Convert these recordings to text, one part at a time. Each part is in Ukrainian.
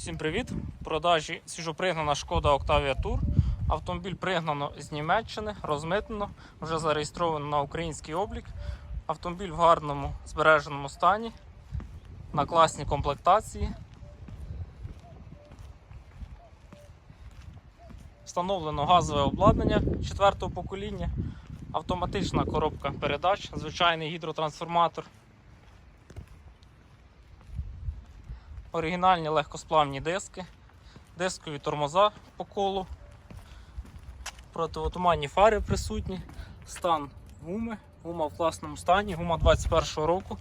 Всім привіт! В продажі свіжопригнана шкода Octavia Tour. Автомобіль пригнано з Німеччини, розмитнено, вже зареєстровано на український облік. Автомобіль в гарному збереженому стані, на класній комплектації. Встановлено газове обладнання четвертого покоління, автоматична коробка передач, звичайний гідротрансформатор. Оригінальні легкосплавні диски, дискові тормоза по колу, противотуманні фари присутні, стан гуми, гума в класному стані, гума 21 року.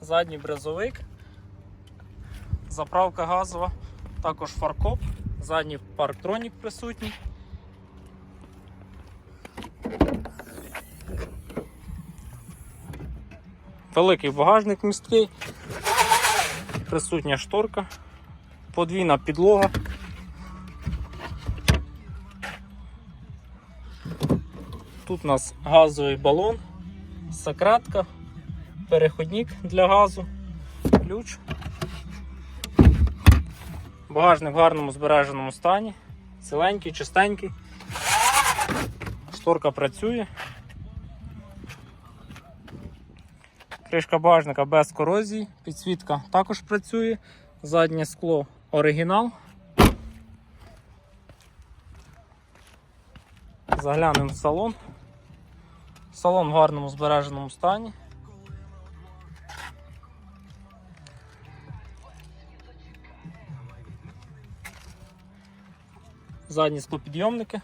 Задній брезовик, заправка газова, також фаркоп, задній парктронік присутній. Великий багажник місткий, присутня шторка, подвійна підлога. Тут у нас газовий балон, сакратка, переходник для газу, ключ. Багажник в гарному збереженому стані, ціленький, чистенький. Шторка працює. Кришка багажника без корозії, підсвітка також працює, заднє скло оригінал. Заглянемо в салон. Салон в гарному збереженому стані. Задні склопідйомники.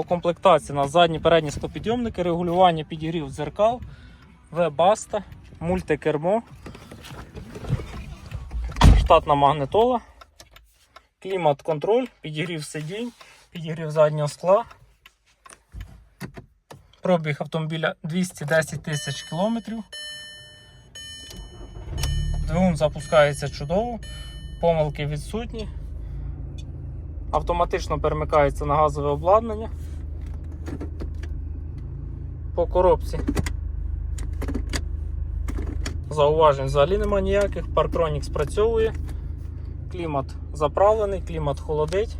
По комплектації на задні передні склопідйомники, регулювання підігрів дзеркал, вебаста, мультикермо, штатна магнитола, клімат-контроль, підігрів сидінь, підігрів заднього скла. Пробіг автомобіля 210 тисяч кілометрів. Двигун запускається чудово, помилки відсутні. Автоматично перемикається на газове обладнання. По коробці зауважень взагалі нема ніяких. Парктронік спрацьовує, клімат заправлений, клімат холодить.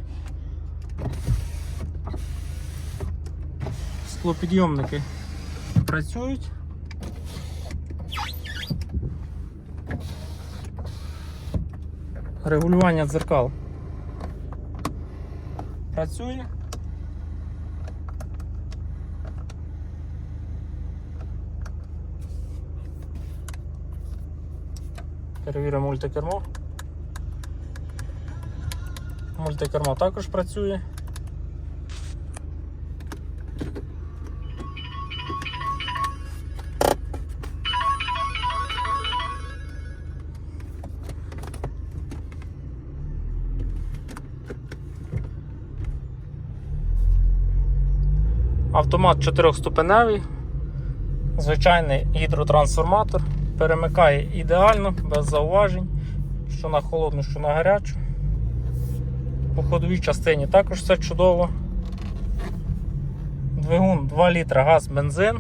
Склопідйомники працюють. Регулювання дзеркал працює. Перевіримо мультикермо. Мультикермо також працює. Автомат 4-ступеневий, звичайний гідротрансформатор, перемикає ідеально, без зауважень, що на холодну, що на гарячу. По ходовій частині також все чудово. Двигун 2 літра газ, бензин.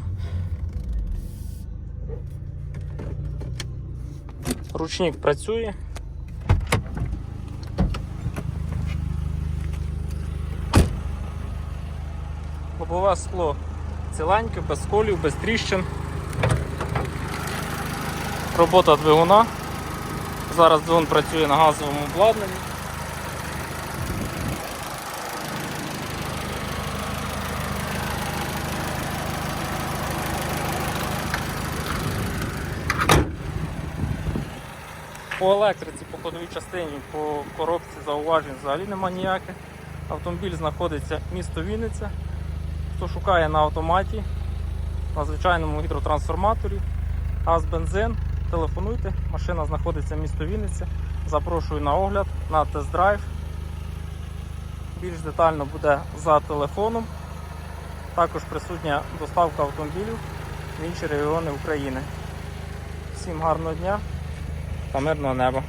Ручник працює. Лобове скло ціленьке, без колів, без тріщин. Робота двигуна. Зараз двигун працює на газовому обладнанні. По електриці, по ходовій частині, по коробці зауважень взагалі нема ніяких. Автомобіль знаходиться місто Вінниця. Хто шукає на автоматі, на звичайному гідротрансформаторі, газ, бензин, телефонуйте, машина знаходиться в місто Вінниця. Запрошую на огляд, на тест-драйв. Більш детально буде за телефоном. Також присутня доставка автомобілів в інші регіони України. Всім гарного дня та мирного неба!